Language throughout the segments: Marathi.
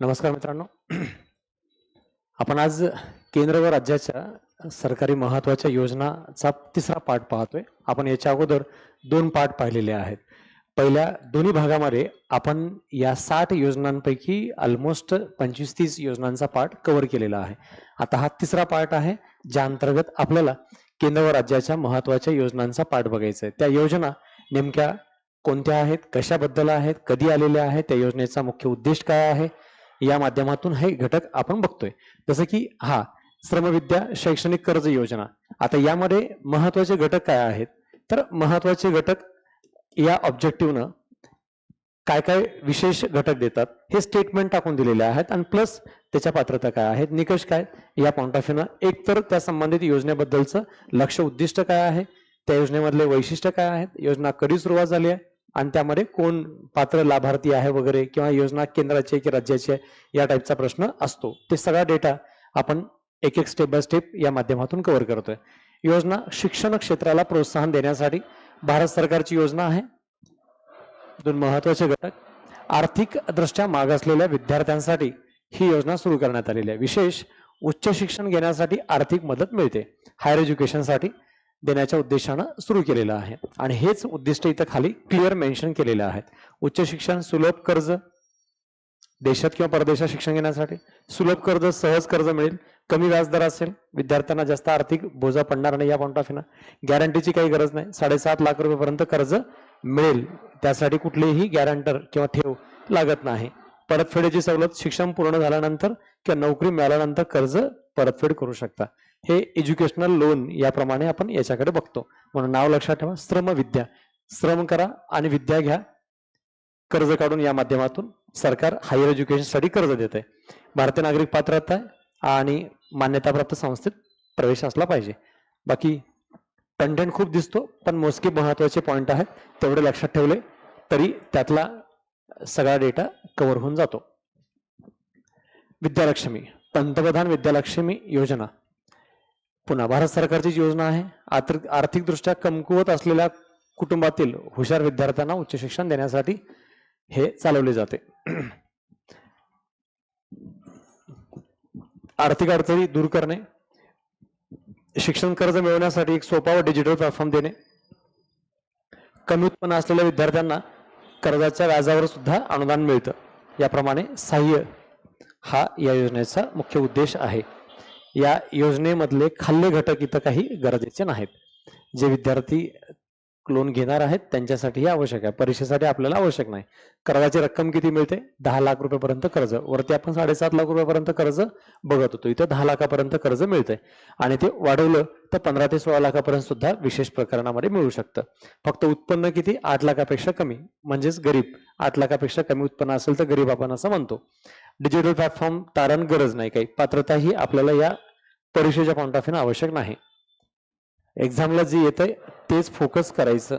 नमस्कार मित्रांनो. आपण आज केंद्र व राज्याच्या सरकारी महत्त्वाच्या योजनाचा तिसरा पाठ पाहतोय. आपण याच्या अगोदर दोन पाठ पाहिलेले आहेत. पहिल्या दोन्ही भागामध्ये आपण या साठ योजनांपैकी ऑलमोस्ट पंचवीस तीस योजनांचा पाठ कव्हर केलेला आहे. आता हा तिसरा पार्ट आहे ज्या अंतर्गत आपल्याला केंद्र व राज्याच्या महत्त्वाच्या योजनांचा पाठ बघायचा आहे. त्या योजना नेमक्या कोणत्या आहेत कशाबद्दल आहेत कधी आलेल्या आहेत त्या योजनेचा मुख्य उद्देश काय आहे या माध्यमातून हे घटक आपण बघतोय. जसं की हा श्रमविद्या शैक्षणिक कर्ज योजना. आता यामध्ये महत्त्वाचे घटक काय आहेत? तर महत्त्वाचे घटक या ऑब्जेक्टिव्हनं काय काय विशेष घटक देतात हे स्टेटमेंट टाकून दिलेले आहेत आणि प्लस त्याच्या पात्रता काय आहेत? निकष काय या पॉईंट ऑफ व्ह्यूनं एक तर त्या संबंधित योजनेबद्दलचं लक्ष उद्दिष्ट काय आहे? त्या योजनेमधले वैशिष्ट्य काय आहेत? योजना कधी सुरुवात झाली आहे? आणि त्यामध्ये कोण पात्र लाभार्थी आहे वगैरे किंवा योजना केंद्राची आहे की राज्याची आहे या टाईपचा प्रश्न असतो. ते सगळा डेटा आपण एक एक स्टेप बाय स्टेप या माध्यमातून कव्हर करतोय. योजना शिक्षण क्षेत्राला प्रोत्साहन देण्यासाठी भारत सरकारची योजना आहे. दोन महत्त्वाचे घटक. आर्थिक दृष्ट्या मागासलेल्या विद्यार्थ्यांसाठी ही योजना सुरू करण्यात आलेली आहे. विशेष उच्च शिक्षण घेण्यासाठी आर्थिक मदत मिळते. हायर एज्युकेशनसाठी देण्याच्या उद्देशानं सुरू केलेलं आहे. आणि हेच उद्दिष्ट इथं खाली क्लिअर मेन्शन केलेले आहेत उच्च शिक्षण सुलभ कर्ज देशात किंवा परदेशात शिक्षण घेण्यासाठी. सुलभ कर्ज सहज कर्ज मिळेल. कमी व्याजदर असेल. विद्यार्थ्यांना जास्त आर्थिक बोजा पडणार नाही या पॉईंट ऑफ गॅरंटीची काही गरज नाही. साडेसात लाख रुपयेपर्यंत कर्ज मिळेल. त्यासाठी कुठलेही गॅरंटर किंवा ठेव लागत नाही. परतफेडीची सवलत शिक्षण पूर्ण झाल्यानंतर किंवा नोकरी मिळाल्यानंतर कर्ज परतफेड करू शकता. हे एज्युकेशनल लोन याप्रमाणे आपण याच्याकडे बघतो. म्हणून नाव लक्षात ठेवा श्रम विद्या श्रम करा आणि विद्या घ्या. कर्ज काढून या माध्यमातून सरकार हायर एज्युकेशनसाठी कर्ज देत आहे भारतीय नागरिक पात्रता आहे आणि मान्यताप्राप्त संस्थेत प्रवेश असला पाहिजे. बाकी कंटेंट खूप दिसतो पण मोजके महत्त्वाचे पॉईंट आहेत तेवढे लक्षात ठेवले तरी त्यातला सगळा डेटा कव्हर होऊन जातो. विद्यालक्ष्मी पंतप्रधान विद्यालक्ष्मी योजना. पुन्हा भारत सरकारची जी योजना आहे. आर्थिकदृष्ट्या कमकुवत असलेल्या कुटुंबातील हुशार विद्यार्थ्यांना उच्च शिक्षण देण्यासाठी हे चालवले जाते. आर्थिक अडचणी दूर करणे. शिक्षण कर्ज मिळवण्यासाठी एक सोपा व डिजिटल प्लॅटफॉर्म देणे. कमी उत्पन्न असलेल्या विद्यार्थ्यांना कर्जाच्या व्याजावर सुद्धा अनुदान मिळतं. याप्रमाणे सहाय्य हा या योजनेचा मुख्य उद्देश आहे. या योजनेमधले खाल्ले घटक इथं काही गरजेचे नाहीत. जे विद्यार्थी लोन घेणार आहेत त्यांच्यासाठी हे आवश्यक आहे. परीक्षेसाठी आपल्याला आवश्यक नाही. कर्जाची रक्कम किती मिळते? दहा लाख रुपयापर्यंत कर्ज. वरती आपण साडेसात लाख रुपयापर्यंत कर्ज बघत होतो. इथं दहा लाखापर्यंत कर्ज मिळतंय. आणि ते वाढवलं तर पंधरा ते सोळा लाखापर्यंत सुद्धा विशेष प्रकरणामध्ये मिळू शकतं. फक्त उत्पन्न किती? आठ लाखापेक्षा कमी. म्हणजेच गरीब. आठ लाखापेक्षा कमी उत्पन्न असेल तर गरीब आपण असं म्हणतो. डिजिटल प्लॅटफॉर्म तारण गरज नाही काही. पात्रता ही आपल्याला या परीक्षेच्या पॉईंट ऑफ व्ह्यू आवश्यक नाही. एक्झामला जे येतंय तेच फोकस करायचं.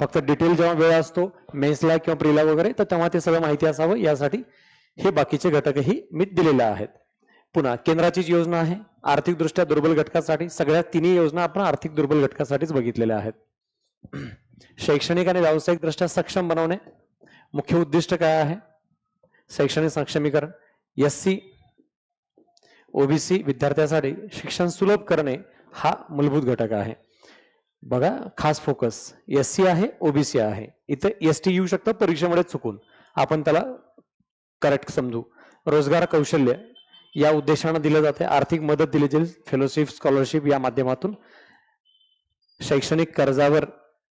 फक्त डिटेल जेव्हा वेळ असतो मेन्सला किंवा प्रीला वगैरे तर तेव्हा ते सगळं माहिती असावं. यासाठी हे बाकीचे घटकही मी दिलेले आहेत. पुन्हा केंद्राची जी योजना आहे. आर्थिकदृष्ट्या दुर्बल घटकासाठी सगळ्या तिन्ही योजना आपण आर्थिक दुर्बल घटकासाठीच बघितलेल्या आहेत. शैक्षणिक आणि व्यावसायिक दृष्ट्या सक्षम बनवणे मुख्य उद्दिष्ट काय आहे? शैक्षणिक सक्षमीकरण एस सी ओबीसी विद्यार्थ्यासाठी शिक्षण सुलभ करणे हा मूलभूत घटक आहे. बघा खास फोकस एस सी आहे ओबीसी आहे. इथे एस टी येऊ शकतं परीक्षेमध्ये चुकून. आपण त्याला करेक्ट समजू. रोजगार कौशल्य या उद्देशानं दिलं जाते. आर्थिक मदत दिली जाईल. फेलोशिप स्कॉलरशिप या माध्यमातून शैक्षणिक कर्जावर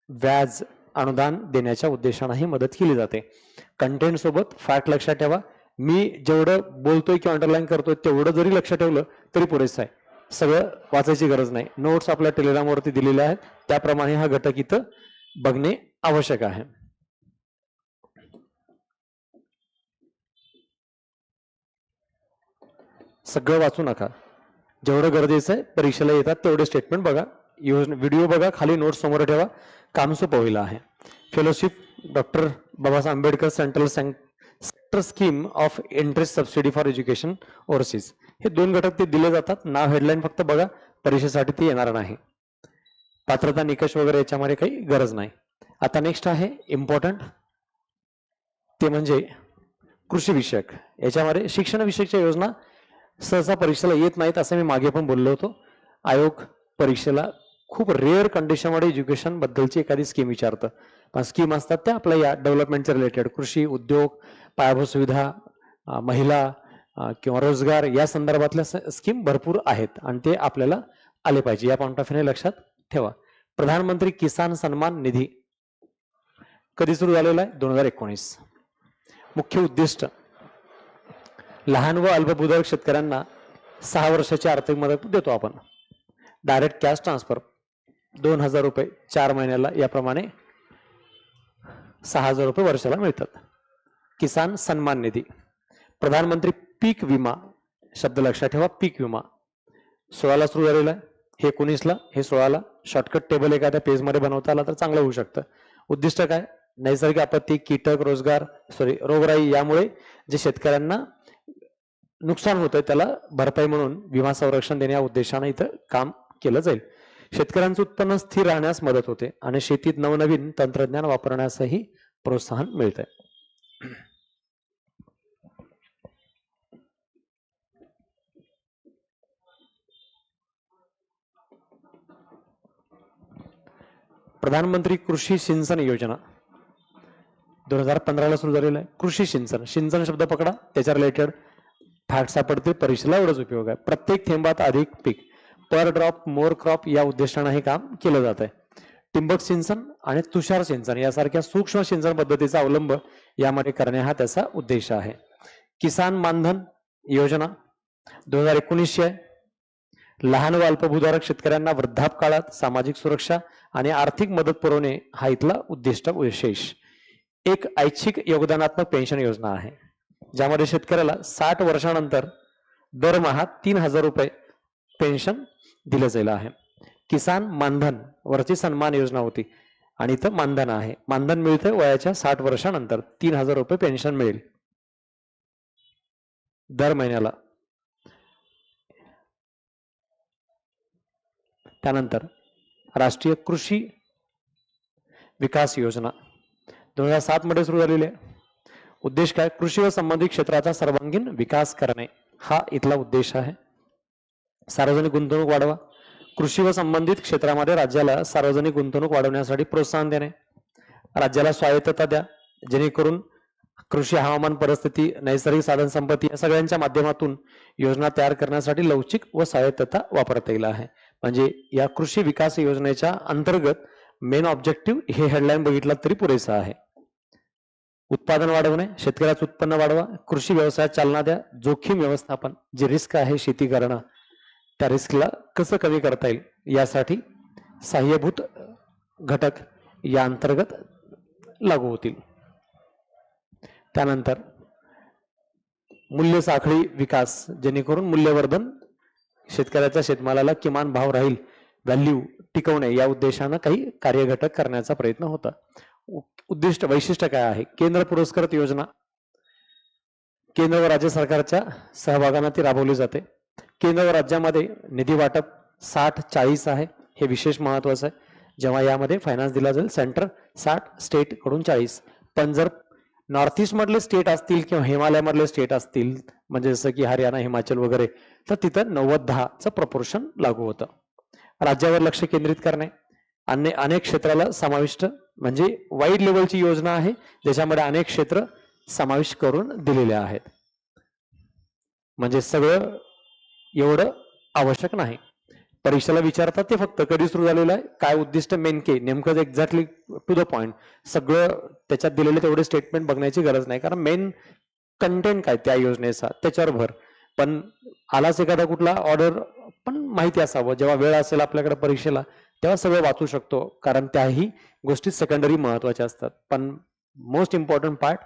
व्याज अनुदान देण्याच्या उद्देशानं ही मदत केली जाते. कंटेंट सोबत फॅक्ट लक्षात ठेवा. मी जेवढं बोलतोय किंवा अंडरलाईन करतोय तेवढं जरी लक्ष ठेवलं तरी पुरेसं आहे. सगळं वाचायची गरज नाही. नोट्स आपल्या टेलिग्रामवरती दिलेल्या आहेत. त्याप्रमाणे हा घटक इथं बघणे आवश्यक आहे. सगळं वाचू नका. जेवढं गरजेचं आहे परीक्षेला येतात तेवढे स्टेटमेंट बघा. योजना व्हिडिओ बघा. खाली नोट्स समोर ठेवा. काम सोपं होईल आहे. Fellowship doctor Babasaheb Ambedkar central sector scheme of interest subsidy for education overseas हे दोन घटक ते दिले जातात. नाव हेडलाईन फक्त बघा. परीक्षेसाठी ते येणार नाही. पात्रता निकष वगैरे याच्यामध्ये काही गरज नाही. आता नेक्स्ट आहे इम्पॉर्टंट ते म्हणजे कृषी विषयक. याच्यामध्ये शिक्षण विषयकच्या योजना सहसा परीक्षेला येत नाहीत असं मी मागे पण बोललो होतो. आयोग परीक्षेला खूप रेअर कंडिशनमध्ये एज्युकेशन बद्दलची एखादी स्कीम विचारतं. पण स्कीम असतात त्या आपल्या या डेव्हलपमेंटच्या रिलेटेड कृषी उद्योग पायाभूत सुविधा महिला किंवा रोजगार या संदर्भातल्या स्कीम भरपूर आहेत आणि ते आपल्याला आले पाहिजे. या पॉईंट ऑफ व्ह्यू लक्षात ठेवा. प्रधानमंत्री किसान सन्मान निधी. कधी सुरू झालेला आहे? दोन हजार एकोणीस. मुख्य उद्दिष्ट. लहान व अल्पभूधारक शेतकऱ्यांना सहा वर्षाची आर्थिक मदत देतो आपण. डायरेक्ट कॅश ट्रान्सफर दोन हजार रुपये चार महिन्याला याप्रमाणे सहा हजार रुपये वर्षाला मिळतात. किसान सन्मान निधी. प्रधानमंत्री पीक विमा शब्द लक्षात ठेवा पीक विमा. सोळाला सुरू झालेला आहे. हे एकोणीसला हे सोळाला. शॉर्टकट टेबल एखाद्या पेजमध्ये बनवता आला तर चांगलं होऊ शकतं. उद्दिष्ट काय? नैसर्गिक आपत्ती कीटक रोजगार सॉरी रोगराई यामुळे जे शेतकऱ्यांना नुकसान होतंय त्याला भरपाई म्हणून विमा संरक्षण देण्या उद्देशाने इथं काम केलं जाईल. शेतकऱ्यांचं उत्पन्न स्थिर राहण्यास मदत होते आणि शेतीत नवनवीन तंत्रज्ञान वापरण्यासही प्रोत्साहन मिळतंय. प्रधानमंत्री कृषी सिंचन योजना. दोन हजार पंधराला सुरू झालेलं आहे. कृषी सिंचन. सिंचन शब्द पकडा त्याच्या रिलेटेड फॅक्ट सापडते परीक्षेला एवढाच उपयोग आहे. प्रत्येक थेंबात अधिक पीक. पर ड्रॉप मोर क्रॉप या उद्देशानं हे काम केलं जात आहे टिंबक सिंचन आणि तुषार सिंचन यासारख्या सूक्ष्म सिंचन पद्धतीचा अवलंब यामध्ये करणे हा त्याचा उद्देश आहे. किसान मानधन योजना दोन हजार एकोणीसशे आहे लहान व अल्पभूधारक शेतकऱ्यांना वृद्धापकाळात सामाजिक सुरक्षा आणि आर्थिक मदत पुरवणे हा इथला उद्दिष्ट विशेष. एक ऐच्छिक योगदानात्मक पेन्शन योजना आहे ज्यामध्ये शेतकऱ्याला साठ वर्षानंतर दरमहा तीन हजार रुपये पेन्शन दिलं जाईल आहे. किसान मानधन वरची सन्मान योजना होती. आणि इथं मानधन आहे. मानधन मिळतं वयाच्या साठ वर्षानंतर. तीन हजार रुपये पेन्शन मिळेल. दर महिन्याला. त्यानंतर राष्ट्रीय कृषी विकास योजना. दोन हजार सात मध्ये सुरू झालेली आहे. उद्देश काय? कृषी व संबंधित क्षेत्राचा सर्वांगीण विकास करणे. हा इथला उद्देश आहे. सार्वजनिक गुंतवणूक वाढवा. कृषी व संबंधित क्षेत्रामध्ये राज्याला सार्वजनिक गुंतवणूक वाढवण्यासाठी प्रोत्साहन देणे. राज्याला स्वायत्तता द्या. जेणेकरून कृषी हवामान परिस्थिती नैसर्गिक साधन संपत्ती या सगळ्यांच्या माध्यमातून योजना तयार करण्यासाठी लवचिक व स्वायत्तता वापरता येईल आहे. म्हणजे या कृषी विकास योजनेच्या अंतर्गत मेन ऑब्जेक्टिव्ह हे हेडलाईन बघितला तरी पुरेसं आहे. उत्पादन वाढवणे शेतकऱ्याचं उत्पन्न वाढवा कृषी व्यवसायात चालना द्या जोखीम व्यवस्थापन जे रिस्क आहे शेती करणं त्या रिस्कला कसं कमी करता येईल यासाठी सहाय्यभूत घटक या अंतर्गत लागू होतील. त्यानंतर मूल्य साखळी विकास जेणेकरून मूल्यवर्धन शेतकऱ्याच्या शेतमालाला किमान भाव राहील व्हॅल्यू टिकवणे या उद्देशानं काही कार्यघटक करण्याचा प्रयत्न होता. उ- उद्दिष्ट वैशिष्ट्य काय आहे? केंद्र पुरस्कृत योजना. केंद्र व राज्य सरकारच्या सहभागाने ती राबवली जाते. केंद्र व राज्यामध्ये निधी वाटप साठ चाळीस आहे. हे विशेष महत्वाचं आहे. जेव्हा यामध्ये फायनान्स दिला जाईल सेंटर साठ स्टेटकडून चाळीस. पण जर नॉर्थ ईस्टमधले स्टेट असतील किंवा हिमालयामधले स्टेट असतील म्हणजे जसं की हरियाणा हिमाचल वगैरे तर तिथं नव्वद दहाचं प्रपोर्शन लागू होतं. राज्यावर लक्ष केंद्रित करणे. अन्य अनेक क्षेत्राला समाविष्ट म्हणजे वाईड लेवलची योजना आहे. ज्याच्यामध्ये अनेक क्षेत्र समाविष्ट करून दिलेले आहेत. म्हणजे सगळं एवढं आवश्यक नाही. परीक्षेला विचारतात ते फक्त कधी सुरू झालेलं आहे? काय उद्दिष्ट मेनके नेमकं एक्झॅक्टली टू द पॉइंट सगळं त्याच्यात दिलेले तेवढे स्टेटमेंट बघण्याची गरज नाही. कारण मेन कंटेंट काय त्या योजनेचा? त्याच्यावर भर. पण आलाच एखादा कुठला ऑर्डर पण माहिती असावं. जेव्हा वेळ असेल आपल्याकडे परीक्षेला तेव्हा सगळं वाचू शकतो. कारण त्याही गोष्टी सेकंडरी महत्त्वाच्या असतात. पण most important part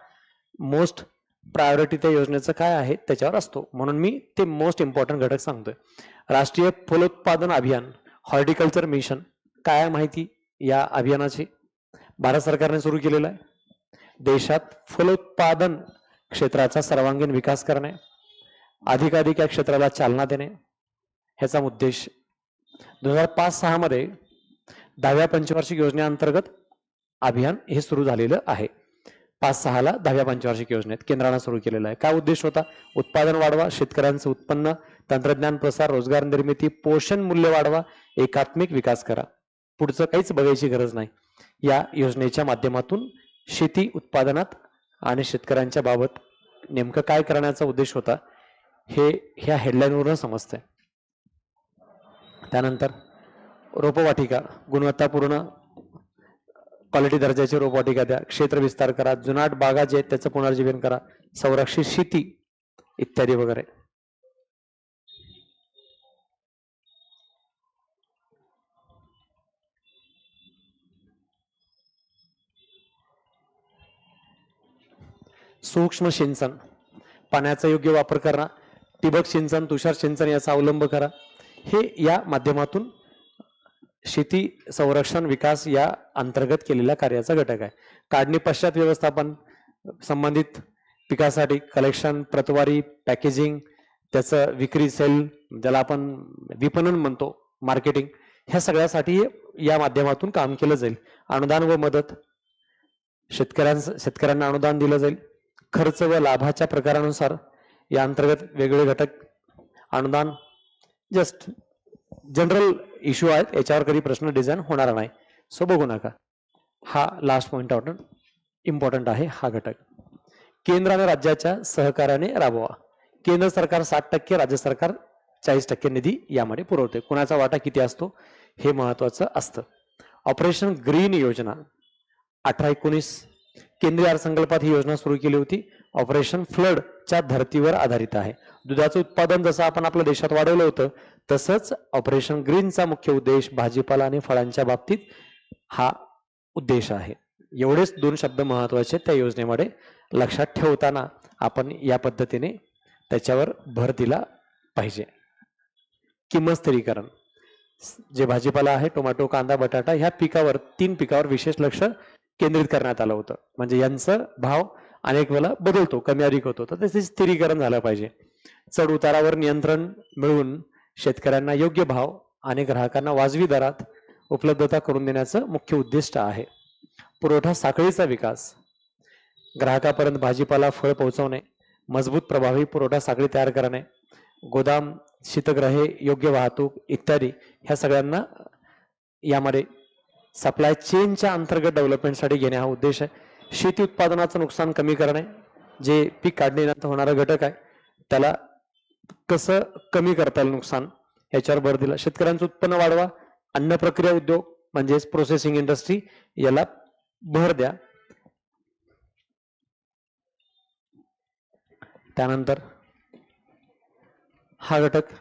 most priority त्या योजनेचं काय आहे त्याच्यावर असतो. म्हणून मी ते मोस्ट इम्पॉर्टंट घटक सांगतोय. राष्ट्रीय फलोत्पादन अभियान हॉर्टिकल्चर मिशन काय माहिती? या अभियानाची. भारत सरकारने सुरू केलेलं आहे. देशात फलोत्पादन क्षेत्राचा सर्वांगीण विकास करणे अधिकाधिक या क्षेत्राला चालना देणे ह्याचा उद्देश. दोन हजार पाच सहामध्ये दहाव्या पंचवार्षिक योजनेअंतर्गत अभियान हे सुरू झालेलं आहे. पाच सहाला दहाव्या पंचवार्षिक योजनेत केंद्रानं सुरू केलेला आहे. काय उद्देश होता? उत्पादन वाढवा शेतकऱ्यांचं उत्पन्न तंत्रज्ञान प्रसार रोजगार निर्मिती पोषण मूल्य वाढवा एकात्मिक विकास करा. पुढचं काहीच बघायची गरज नाही. या योजनेच्या माध्यमातून शेती उत्पादनात आणि शेतकऱ्यांच्या बाबत नेमकं काय करण्याचा उद्देश होता हे ह्या हेडलाईनवरून समजतंय. त्यानंतर रोपवाटिका गुणवत्तापूर्ण क्वालिटी दर्जाची रोपवाटिका द्या क्षेत्र विस्तार करा. जुनाट बागा जे आहेत त्याचं पुनर्जीवन करा. संरक्षित शेती इत्यादी वगैरे. सूक्ष्म सिंचन. पाण्याचा योग्य वापर करा ठिबक सिंचन तुषार सिंचन याचा अवलंब करा. हे या माध्यमातून शेती संरक्षण विकास या अंतर्गत केलेल्या कार्याचा घटक आहे. काढणी पश्चात व्यवस्थापन संबंधित पिकासाठी कलेक्शन प्रतवारी पॅकेजिंग त्याचं विक्री सेल ज्याला आपण विपणन म्हणतो मार्केटिंग ह्या सगळ्यासाठी या माध्यमातून काम केलं जाईल. अनुदान व मदत शेतकऱ्यांस शेतकऱ्यांना अनुदान दिलं जाईल. खर्च व लाभाच्या प्रकारानुसार या अंतर्गत वेगवेगळे घटक अनुदान जस्ट जनरल इश्यू आहेत याच्यावर कधी प्रश्न डिझाईन होणार नाही. सो बघू नका. हा लास्ट पॉईंट आउट इम्पॉर्टंट आहे हा घटक. केंद्र आणि राज्याच्या सहकार्याने राबवा. केंद्र सरकार साठ टक्के राज्य सरकार चाळीस टक्के निधी यामध्ये पुरवते. कुणाचा वाटा किती असतो हे महत्वाचं असतं. ऑपरेशन ग्रीन योजना अठरा एकोणीस केंद्रीय अर्थसंकल्पात ही योजना सुरू केली होती. ऑपरेशन फ्लडच्या धर्तीवर आधारित आहे. दुधाचं उत्पादन जसं आपण आपल्या देशात वाढवलं होतं तसंच ऑपरेशन ग्रीनचा मुख्य उद्देश भाजीपाला आणि फळांच्या बाबतीत हा उद्देश आहे. एवढेच दोन शब्द महत्त्वाचे त्या योजनेमध्ये लक्षात ठेवताना आपण या पद्धतीने त्याच्यावर भर दिला पाहिजे. किंमत स्थिरीकरण. जे भाजीपाला आहे टोमॅटो कांदा बटाटा ह्या पिकावर तीन पिकावर विशेष लक्ष केंद्रित करण्यात आलं होतं. म्हणजे यांचं भाव अनेक वेळा बदलतो कमी अधिक होतो. तर त्याचे स्थिरीकरण झालं पाहिजे. चढ उतारावर नियंत्रण मिळवून शेतकऱ्यांना योग्य भाव आणि ग्राहकांना वाजवी दरात उपलब्धता करून देण्याचं मुख्य उद्दिष्ट आहे. पुरवठा साखळीचा विकास ग्राहकापर्यंत भाजीपाला फळ पोहोचवणे मजबूत प्रभावी पुरवठा साखळी तयार करणे गोदाम शीतग्रहे योग्य वाहतूक इत्यादी ह्या सगळ्यांना यामध्ये सप्लाय चेनच्या अंतर्गत डेव्हलपमेंटसाठी घेणे हा उद्देश आहे. शेती उत्पादनाचं नुकसान कमी करणे जे पीक काढणीनंतर होणारा घटक आहे त्याला कसं कमी करता येईल नुकसान याच्यावर भर दिला. शेतकऱ्यांचं उत्पन्न वाढवा अन्न प्रक्रिया उद्योग म्हणजेच प्रोसेसिंग इंडस्ट्री याला भर द्या. त्यानंतर हा घटक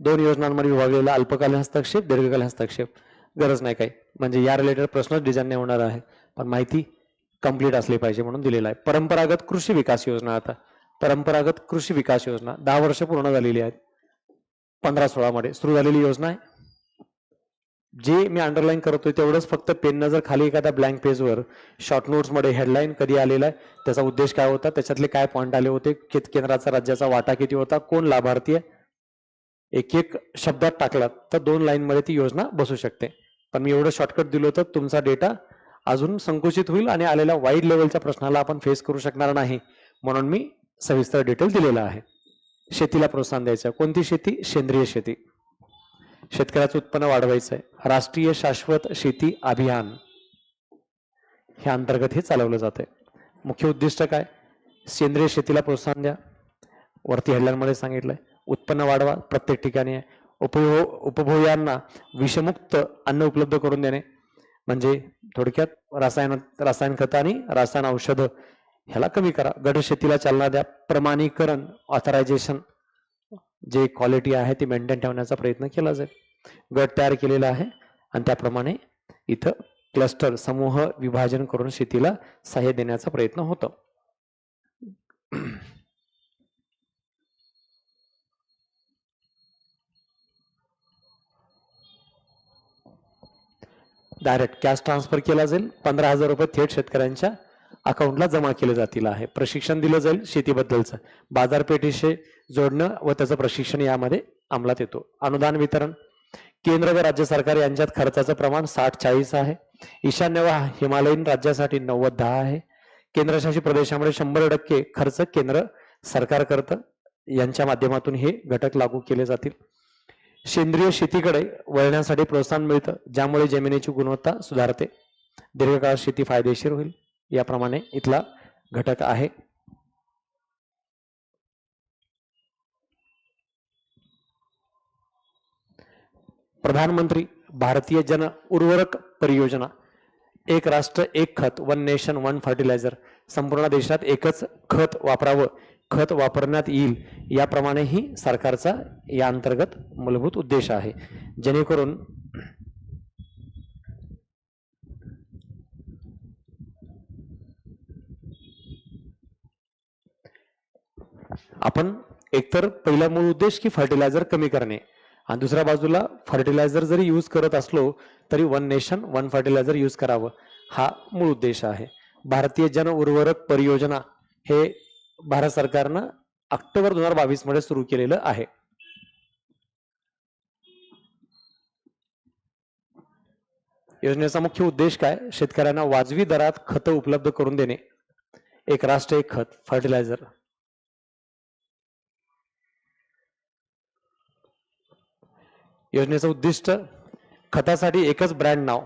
दोन योजनांमध्ये विभागलेला अल्पकालीन हस्तक्षेप दीर्घकालीन हस्तक्षेप. गरज नाही काही. म्हणजे या रिलेटेड प्रश्नच डिझाईन नाही होणार आहे. पण माहिती कंप्लीट असली पाहिजे म्हणून दिलेला आहे. परंपरागत कृषी विकास योजना आता. परंपरागत कृषी विकास योजना. दहा वर्ष पूर्ण झालेली आहेत. पंधरा सोळामध्ये सुरू झालेली योजना आहे. जे मी अंडरलाईन करतोय तेवढंच फक्त पेननं जर खाली एखाद्या ब्लँक पेजवर शॉर्ट नोट्समध्ये हेडलाईन कधी आलेला आहे त्याचा उद्देश काय होता त्याच्यातले काय पॉईंट आले होते कित केंद्राचा राज्याचा वाटा किती होता कोण लाभार्थी आहे एक एक शब्दात टाकलात तर दोन लाईनमध्ये ती योजना बसू शकते. पण मी एवढं शॉर्टकट दिलं होतं तुमचा डेटा अजून संकुचित होईल आणि आलेल्या वाईड लेवलच्या प्रश्नाला आपण फेस करू शकणार नाही. म्हणून मी सविस्तर डिटेल दिलेला आहे. शेतीला प्रोत्साहन द्यायचं कोणती शेती? सेंद्रिय शेती. शेतकऱ्याचं उत्पन्न वाढवायचं आहे राष्ट्रीय शाश्वत शेती अभियान. हे अंतर्गत हे चालवलं जाते मुख्य उद्दिष्ट काय? सेंद्रिय शेतीला प्रोत्साहन द्या. वरती हेडलाईनमध्ये सांगितलंय. उत्पन्न वाढवा प्रत्येक ठिकाणी. आहे उपभो उपभोग्यांना विषमुक्त अन्न उपलब्ध करून देणे. म्हणजे थोडक्यात रसायन रासायन खत आणि रासायन औषधं ह्याला कमी करा. गट शेतीला चालना द्या. प्रमाणीकरण ऑथरायझेशन जे क्वालिटी आहे ती मेंटेन ठेवण्याचा प्रयत्न केला जाईल. गट तयार केलेला आहे आणि त्याप्रमाणे इथं क्लस्टर समूह विभाजन करून शेतीला सहाय्य देण्याचा प्रयत्न होतो. डायरेक्ट कॅश ट्रान्सफर केला जाईल. पंधरा हजार रुपये थेट शेतकऱ्यांच्या अकाउंटला जमा केले जातील आहे. प्रशिक्षण दिलं जाईल शेतीबद्दलचं. बाजारपेठेशी जोडणं व त्याचं प्रशिक्षण यामध्ये अंमलात येतो. अनुदान वितरण. केंद्र व राज्य सरकार यांच्यात खर्चाचं प्रमाण साठ चाळीस आहे. ईशान्य व हिमालयीन राज्यासाठी नव्वद दहा आहे. केंद्रशासित प्रदेशामध्ये शंभर टक्के खर्च केंद्र सरकार करतं. यांच्या माध्यमातून हे घटक लागू केले जातील. सेंद्रिय शेतीकडे वळण्यासाठी प्रोत्साहन मिळतं ज्यामुळे जमिनीची गुणवत्ता सुधारते. दीर्घकाळ शेती फायदेशीर होईल याप्रमाणे इथला घटक आहे. प्रधानमंत्री भारतीय जन उर्वरक परियोजना एक राष्ट्र एक खत वन नेशन वन फर्टिलायझर संपूर्ण देशात एकच खत वापरावं खत वापरण्यात येईल याप्रमाणेही सरकारचा या अंतर्गत मूलभूत उद्देश आहे. जेणेकरून आपण एकतर पहिला मूळ उद्देश की फर्टिलायझर कमी करणे आणि दुसऱ्या बाजूला फर्टिलायझर जरी यूज करत असलो तरी one nation one fertiliser use करावं हा मूळ उद्देश आहे. भारतीय जन उर्वरक परियोजना हे भारत सरकारनं ऑक्टोबर दोन हजार बावीसमध्ये सुरू केलेलं आहे. योजनेचा मुख्य उद्देश काय? शेतकऱ्यांना वाजवी दरात खतं उपलब्ध करून देणे. एक राष्ट्र एक खत फर्टिलायझर योजनेचं उद्दिष्ट खतासाठी एकच ब्रँड नाव.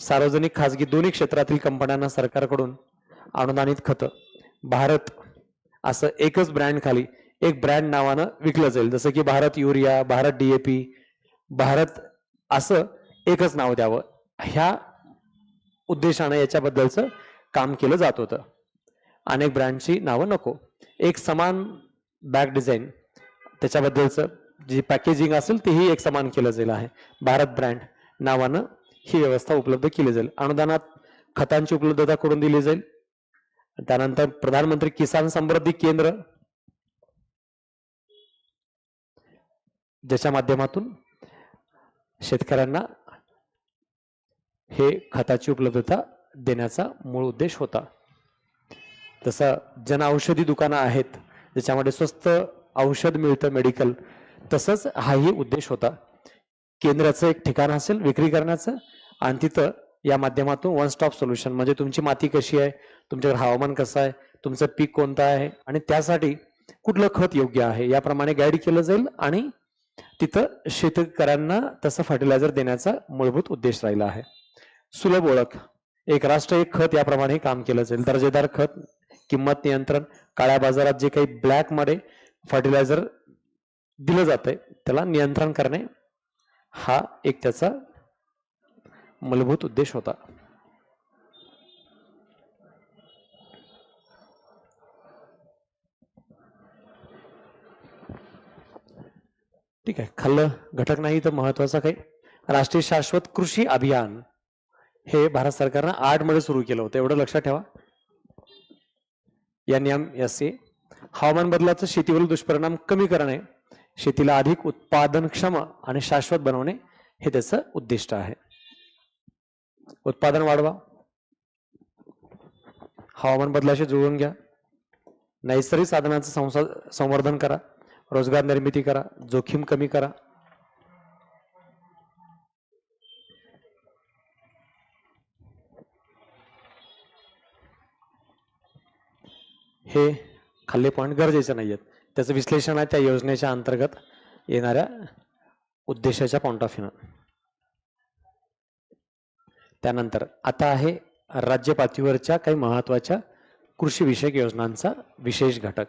सार्वजनिक खासगी दोन्ही क्षेत्रातील कंपन्यांना सरकारकडून अनुदानित खतं. भारत असं एकच ब्रँड खाली एक ब्रँड नावानं विकलं जाईल. जसं की भारत युरिया भारत डीएपी भारत असं एकच नाव द्यावं. ह्या उद्देशानं याच्याबद्दलचं काम केलं जात होतं. अनेक ब्रँडची नावं नको. एक समान बॅग डिझाईन त्याच्याबद्दलचं जी पॅकेजिंग असेल तेही एक समान केलं जाईल आहे. भारत ब्रँड नावानं ही व्यवस्था उपलब्ध केली जाईल. अनुदानात खतांची उपलब्धता करून दिली जाईल. त्यानंतर प्रधानमंत्री किसान समृद्धी केंद्र ज्याच्या माध्यमातून शेतकऱ्यांना हे खताची उपलब्धता देण्याचा मूळ उद्देश होता. तसं जन औषधी दुकानं आहेत ज्याच्यामध्ये स्वस्त औषध मिळतं मेडिकल तसंच हाही उद्देश होता. केंद्राचं एक ठिकाण असेल विक्री करण्याचं आणि तिथं या माध्यमातून वन स्टॉप सोल्युशन म्हणजे तुमची माती कशी आहे तुमच्याकडे हवामान कसं आहे? तुमचं पीक कोणतं आहे? आणि त्यासाठी कुठलं खत योग्य आहे? याप्रमाणे गाईड केलं जाईल आणि तिथं शेतकऱ्यांना तसं फर्टिलायझर देण्याचा मूलभूत उद्देश राहिला आहे. सुलभ ओळख. एक राष्ट्र एक खत याप्रमाणे काम केलं जाईल. दर्जेदार खत किंमत नियंत्रण काळ्या बाजारात जे काही ब्लॅकमध्ये फर्टिलायझर दिलं जातंय त्याला नियंत्रण करणे हा एक त्याचा मूलभूत उद्देश होता. ठीक आहे. खाल्लं घटक नाही तर महत्वाचं काही. राष्ट्रीय शाश्वत कृषी अभियान हे भारत सरकारनं आठमध्ये सुरू केलं होतं. एवढं लक्षात ठेवा. या नियम एस हवामान बदलाचं शेतीवरील दुष्परिणाम कमी करणे शेतीला अधिक उत्पादनक्षम आणि शाश्वत बनवणे हे त्याचं उद्दिष्ट आहे. उत्पादन वाढवा. हवामान बदलाशी जुळवून घ्या. नैसर्गिक साधनांचं संसा- संवर्धन करा. रोजगार निर्मिती करा जोखीम कमी करा. हे खाल्ले पॉईंट गरजेचे नाही आहेत. त्याचं विश्लेषण आहे त्या योजनेच्या अंतर्गत येणाऱ्या उद्देशाच्या पॉइंट ऑफ व्ह्यू त्यानंतर आता आहे राज्य पातळीवरच्या काही महत्त्वाच्या कृषी विषयक योजनांचा विशेष घटक.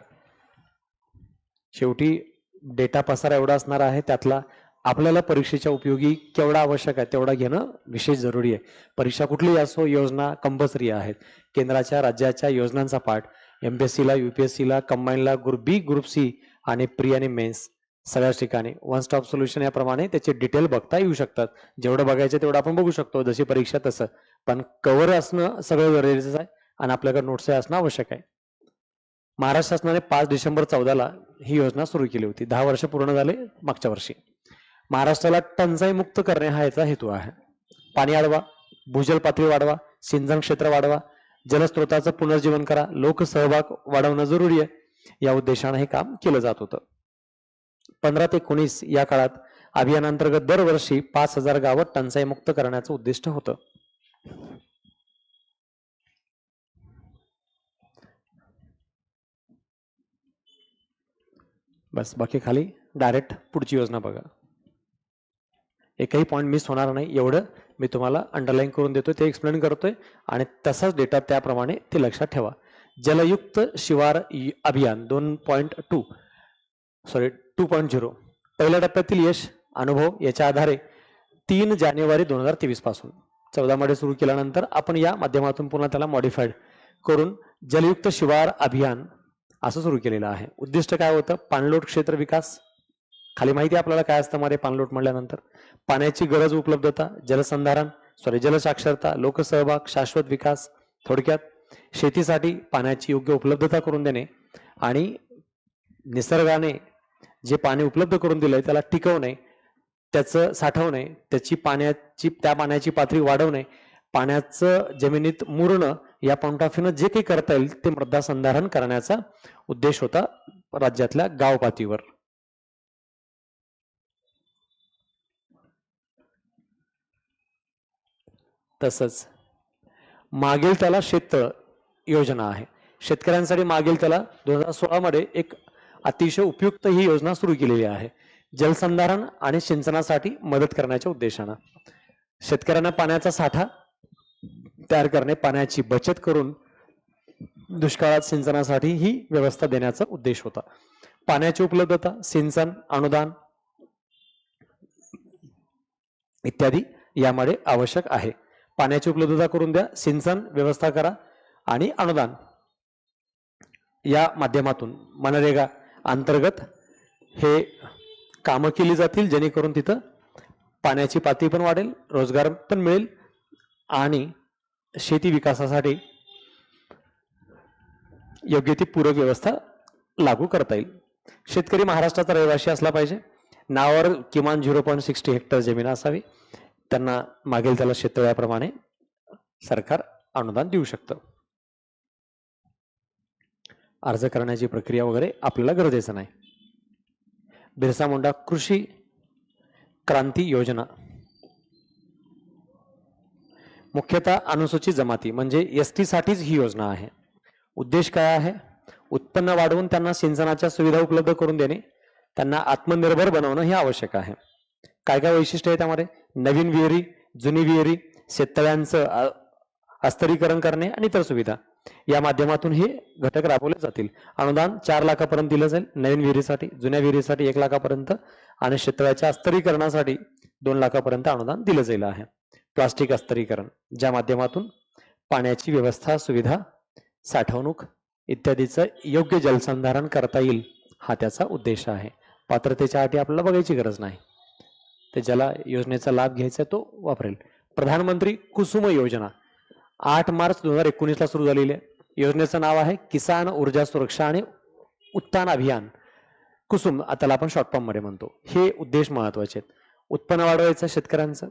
शेवटी डेटा पसारा एवढा असणार आहे त्यातला आपल्याला परीक्षेच्या उपयोगी केवढा आवश्यक आहे तेवढा घेणं विशेष जरुरी आहे. परीक्षा कुठलीही असो योजना कंपल्सरी आहेत. केंद्राच्या राज्याच्या योजनांचा पाठ एमपीएससीला युपीएससीला कंबाईनला ग्रुप बी ग्रुप सी आणि प्री आणि मेन्स सगळ्याच ठिकाणी. वन स्टॉप सोल्युशन याप्रमाणे त्याचे डिटेल बघता येऊ शकतात. जेवढं बघायचं तेवढं आपण बघू शकतो जशी परीक्षा तसं. पण कव्हर असणं सगळं गरजेचं आहे आणि आपल्याकडे नोट्स असणं आवश्यक आहे. महाराष्ट्र शासनाने पाच डिसेंबर चौदाला ही योजना सुरू केली होती. दहा वर्ष पूर्ण झाले मागच्या वर्षी. महाराष्ट्राला टंचाई मुक्त करणे हा याचा हेतू आहे. पाणी अडवा भूजल पातळी वाढवा सिंचन क्षेत्र वाढवा जलस्रोताचं पुनर्जीवन करा लोकसहभाग वाढवणं जरुरी आहे. या उद्देशाने हे काम केलं जात होतं. पंधरा ते एकोणीस या काळात अभियानांतर्गत दरवर्षी पाच हजार गावं टंचाई मुक्त करण्याचं उद्दिष्ट होतं. बस बाकी खाली डायरेक्ट पुढची योजना बघा. एकही पॉईंट मिस होणार नाही एवढं मी तुम्हाला अंडरलाईन करून देतो ते एक्सप्लेन करतोय आणि तसाच डेटा त्याप्रमाणे ते लक्षात ठेवा. जलयुक्त शिवार अभियान दोन point two sorry two point zero पहिल्या टप्प्यातील यश अनुभव याच्या आधारे तीन जानेवारी दोन हजार तेवीसपासून. चौदा मध्ये सुरू केल्यानंतर आपण या माध्यमातून पुन्हा त्याला मॉडिफाईड करून जलयुक्त शिवार अभियान असं सुरू केलेलं आहे. उद्दिष्ट काय होतं? पाणलोट क्षेत्र विकास. खाली माहिती आहे आपल्याला काय असतं मध्ये पाणलोट म्हणल्यानंतर? पाण्याची गरज उपलब्धता जलसंधारण सॉरी जलसाक्षरता लोकसहभाग शाश्वत विकास थोडक्यात शेतीसाठी पाण्याची योग्य उपलब्धता करून देणे आणि निसर्गाने जे पाणी उपलब्ध करून दिलंय त्याला टिकवणे त्याचं साठवणे त्याची पाण्याची त्या पाण्याची पातळी वाढवणे पाण्याचं जमिनीत मुरणं या पॉइंट ऑफ व्ह्यूनं जे काही करता येईल ते मृदा संधारण करण्याचा उद्देश होता राज्यातल्या गाव पातळीवर तसंच मागील त्याला शेततळ योजना आहे. शेतकऱ्यांसाठी मागील त्याला दोन हजार सोळा मध्ये एक अतिशय उपयुक्त ही योजना सुरू केलेली आहे. जलसंधारण आणि सिंचनासाठी मदत करण्याच्या उद्देशानं. शेतकऱ्यांना पाण्याचा साठा तयार करणे पाण्याची बचत करून दुष्काळात सिंचनासाठी ही व्यवस्था देण्याचा उद्देश होता. पाण्याची उपलब्धता सिंचन अनुदान इत्यादी यामध्ये आवश्यक आहे. पाण्याची उपलब्धता करून द्या सिंचन व्यवस्था करा आणि अनुदान या माध्यमातून मनरेगा अंतर्गत हे कामं केली जातील जेणेकरून तिथं पाण्याची पातळी पण वाढेल रोजगार पण मिळेल आणि शेती विकासासाठी योग्य ती पूरक व्यवस्था लागू करता येईल. शेतकरी महाराष्ट्राचा रहिवासी असला पाहिजे. नावावर किमान झिरो पॉईंट सिक्स्टी हेक्टर जमीन असावी. त्यांना मागेल त्याला शेततळ्याप्रमाणे सरकार अनुदान देऊ शकतं. अर्ज करण्याची प्रक्रिया वगैरे आपल्याला गरजेचं नाही. बिरसा मुंडा कृषी क्रांती योजना. मुख्यतः अनुसूचित जमाती म्हणजे एस टीसाठीच ही योजना आहे. उद्देश काय आहे? उत्पन्न वाढवून त्यांना सिंचनाच्या सुविधा उपलब्ध करून देणे त्यांना आत्मनिर्भर बनवणं हे आवश्यक आहे. काय काय वैशिष्ट्य आहे त्यामध्ये नवीन विहिरी जुनी विहिरी शेततळ्यांचं अस्तरीकरण करणे आणि इतर सुविधा. या माध्यमातून हे घटक राबवले जातील. अनुदान चार लाखापर्यंत दिलं जाईल नवीन विहिरीसाठी जुन्या विहिरीसाठी एक लाखापर्यंत आणि शेततळ्याच्या अस्तरीकरणासाठी दोन लाखापर्यंत अनुदान दिलं जाईल आहे. प्लास्टिक अस्तरीकरण ज्या माध्यमातून पाण्याची व्यवस्था सुविधा साठवणूक इत्यादीचं योग्य जलसंधारण करता येईल हा त्याचा उद्देश आहे. पात्रतेच्या अटी आपल्याला बघायची गरज नाही. ते ज्याला योजनेचा लाभ घ्यायचा आहे तो वापरेल. प्रधानमंत्री कुसुम योजना आठ मार्च दोन हजार एकोणीसला सुरू झालेली आहे. योजनेचं नाव आहे किसान ऊर्जा सुरक्षा आणि उत्थान अभियान. कुसुम त्याला आपण शॉर्ट म्हणतो. हे उद्देश महत्त्वाचे आहेत. उत्पन्न वाढवायचं शेतकऱ्यांचं.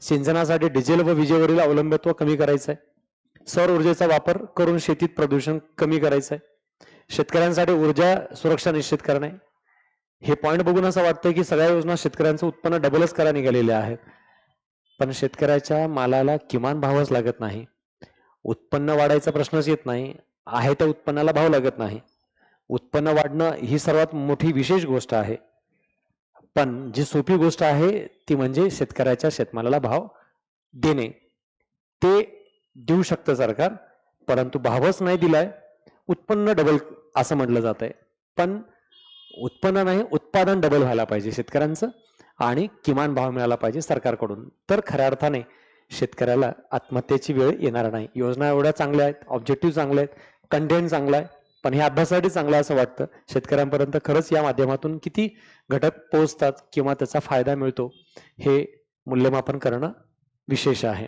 सिंचनासाठी डिझेल व विजेवरील अवलंबित्व कमी करायचं आहे सौर ऊर्जेचा वापर करून शेतीत प्रदूषण कमी करायचं आहे शेतकऱ्यांसाठी ऊर्जा सुरक्षा निश्चित करणे. हे पॉईंट बघून असं वाटतं की सगळ्या योजना शेतकऱ्यांचं उत्पन्न डबलच करा निघालेल्या आहेत. पण शेतकऱ्याच्या मालाला किमान भावच लागत नाही. उत्पन्न वाढायचा प्रश्नच येत नाही. आहे त्या उत्पन्नाला भाव लागत नाही. उत्पन्न वाढणं ही सर्वात मोठी विशेष गोष्ट आहे. पण जी सोपी गोष्ट आहे ती म्हणजे शेतकऱ्याच्या शेतमालाला भाव देणे. ते देऊ शकतं सरकार परंतु भावच नाही दिलाय. उत्पन्न डबल असं म्हटलं जात आहे पण उत्पन्न नाही उत्पादन डबल व्हायला पाहिजे शेतकऱ्यांचं आणि किमान भाव मिळाला पाहिजे सरकारकडून. तर खऱ्या अर्थाने शेतकऱ्याला आत्महत्येची वेळ येणार नाही. योजना एवढ्या चांगल्या आहेत ऑब्जेक्टिव्ह चांगले आहेत कंटेंट चांगला आहे. पण हे अभ्यासासाठी चांगलं असं वाटतं. शेतकऱ्यांपर्यंत खरंच या माध्यमातून किती घटक पोहोचतात किंवा त्याचा फायदा मिळतो हे मूल्यमापन करणं विशेष आहे.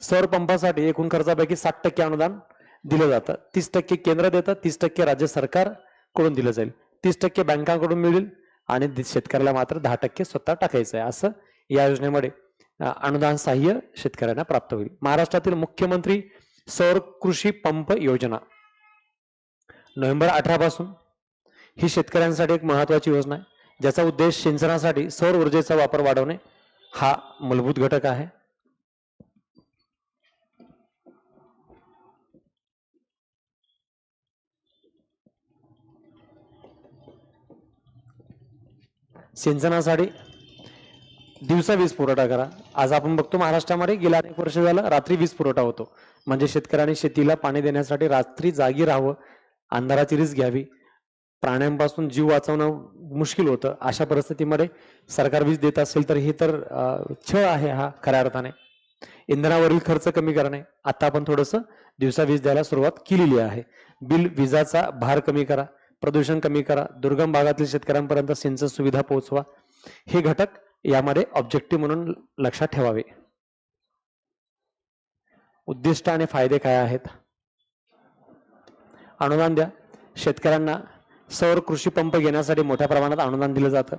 सौर पंपासाठी एकूण खर्चापैकी साठ टक्के अनुदान दिलं जातं. तीस टक्के केंद्र देतं तीस टक्के राज्य सरकारकडून दिलं जाईल. तीस टक्के बँकांकडून मिळेल आणि शेतकऱ्याला मात्र दहा टक्के स्वतः टाकायचं आहे. असं या योजनेमध्ये अनुदान सहाय्य शेतकऱ्यांना प्राप्त होईल. महाराष्ट्रातील मुख्यमंत्री सौर कृषी पंप योजना. नोव्हेंबर अठरा पासून ही शेतकऱ्यांसाठी एक महत्वाची योजना आहे ज्याचा उद्देश सिंचनासाठी सौर ऊर्जेचा वापर वाढवणे हा मूलभूत घटक आहे. सिंचनासाठी दिवसा वीज पुरवठा करा. आज आपण बघतो महाराष्ट्रामध्ये गेल्या अनेक वर्ष झालं रात्री वीज पुरवठा होतो. म्हणजे शेतकऱ्यांनी शेतीला पाणी देण्यासाठी रात्री जागी राहावं अंधाराची रिस्क घ्यावी. प्राण्यांपासून जीव वाचवणं मुश्किल होतं. अशा परिस्थितीमध्ये सरकार वीज देत असेल तर हे तर छळ आहे हा खऱ्या अर्थाने. इंधनावरील खर्च कमी करणे. आता आपण थोडंसं दिवसा वीज द्यायला सुरुवात केलेली आहे. बिल विजाचा भार कमी करा. प्रदूषण कमी करा. दुर्गम भागातील शेतकऱ्यांपर्यंत सिंचन सुविधा पोहोचवा. हे घटक यामध्ये ऑब्जेक्टिव्ह म्हणून लक्षात ठेवावे. उद्दिष्ट आणि फायदे काय आहेत? अनुदान द्या. शेतकऱ्यांना सौर कृषी पंप घेण्यासाठी मोठ्या प्रमाणात अनुदान दिलं जातं.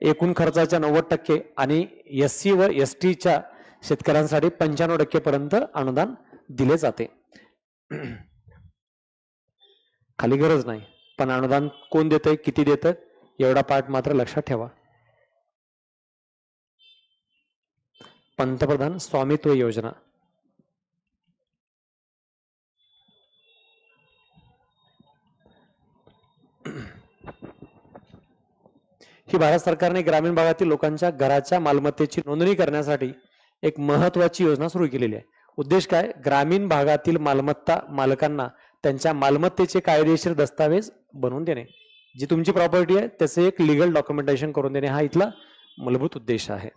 एकूण खर्चाच्या नव्वद टक्के आणि एस सी व एस टीच्या शेतकऱ्यांसाठी पंच्याण्णव टक्केपर्यंत अनुदान दिले जाते. खाली गरज नाही. पण अनुदान कोण देतंय किती देतं एवढा पार्ट मात्र लक्षात ठेवा. पंतप्रधान स्वामित्व योजना. ही भारत सरकारने ग्रामीण भागातील लोकांच्या घराच्या मालमत्तेची नोंदणी करण्यासाठी एक महत्वाची योजना सुरू केलेली आहे. उद्देश काय? ग्रामीण भागातील मालमत्ता मालकांना त्यांच्या मालमत्तेचे कायदेशीर दस्तावेज बनवून देणे. जी तुमची प्रॉपर्टी आहे त्याचे एक लिगल डॉक्युमेंटेशन करून देणे. हा इथला मूलभूत उद्देश आहे.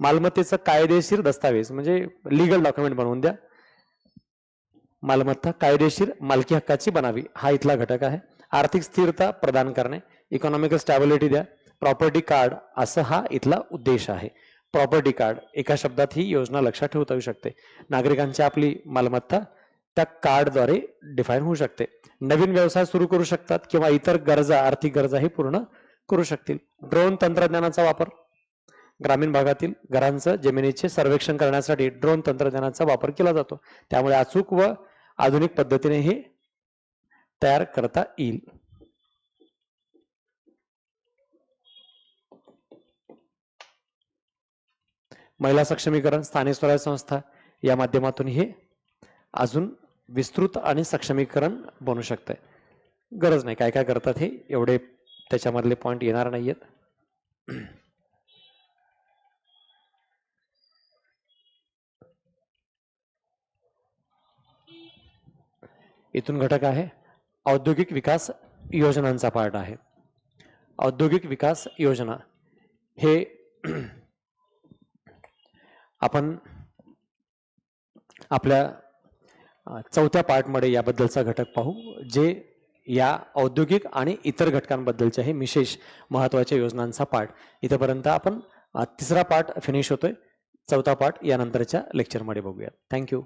मालमत्तेचा कायदेशीर दस्तावेज म्हणजे लिगल डॉक्युमेंट बनवून द्या. मालमत्ता कायदेशीर मालकी हक्काची बनावी. हा इथला घटक आहे. आर्थिक स्थिरता प्रदान करणे. इकॉनॉमिकल स्टॅबिलिटी द्या. प्रॉपर्टी कार्ड असं हा इथला उद्देश आहे. प्रॉपर्टी कार्ड एका शब्दात ही योजना लक्षात ठेवता येऊ शकते. नागरिकांची आपली मालमत्ता त्या कार्डद्वारे डिफाईन होऊ शकते. नवीन व्यवसाय सुरू करू शकतात किंवा इतर गरजा आर्थिक गरजा हे पूर्ण करू शकतील. ड्रोन तंत्रज्ञानाचा वापर. ग्रामीण भागातील घरांचं जमिनीचे सर्वेक्षण करण्यासाठी ड्रोन तंत्रज्ञानाचा वापर केला जातो. त्यामुळे अचूक व आधुनिक पद्धतीने हे तयार करता येईल. महिला सक्षमीकरण स्थानिक स्वराज्य संस्था या माध्यमातून हे अजून विस्तृत आणि सक्षमीकरण बनू शकतंय. गरज नाही. काय काय करतात हे एवढे त्याच्यामधले पॉईंट येणार नाहीयेत. इथून घटक आहे औद्योगिक विकास योजनांचा पार्ट आहे. औद्योगिक विकास योजना हे आपण आपल्या चौथ्या पार्टमध्ये याबद्दलचा घटक पाहू जे या औद्योगिक आणि इतर घटकांबद्दलचे हे विशेष महत्त्वाच्या योजनांचा पार्ट इथंपर्यंत आपण तिसरा पार्ट फिनिश होतोय. चौथा पार्ट यानंतरच्या लेक्चरमध्ये बघूया थँक्यू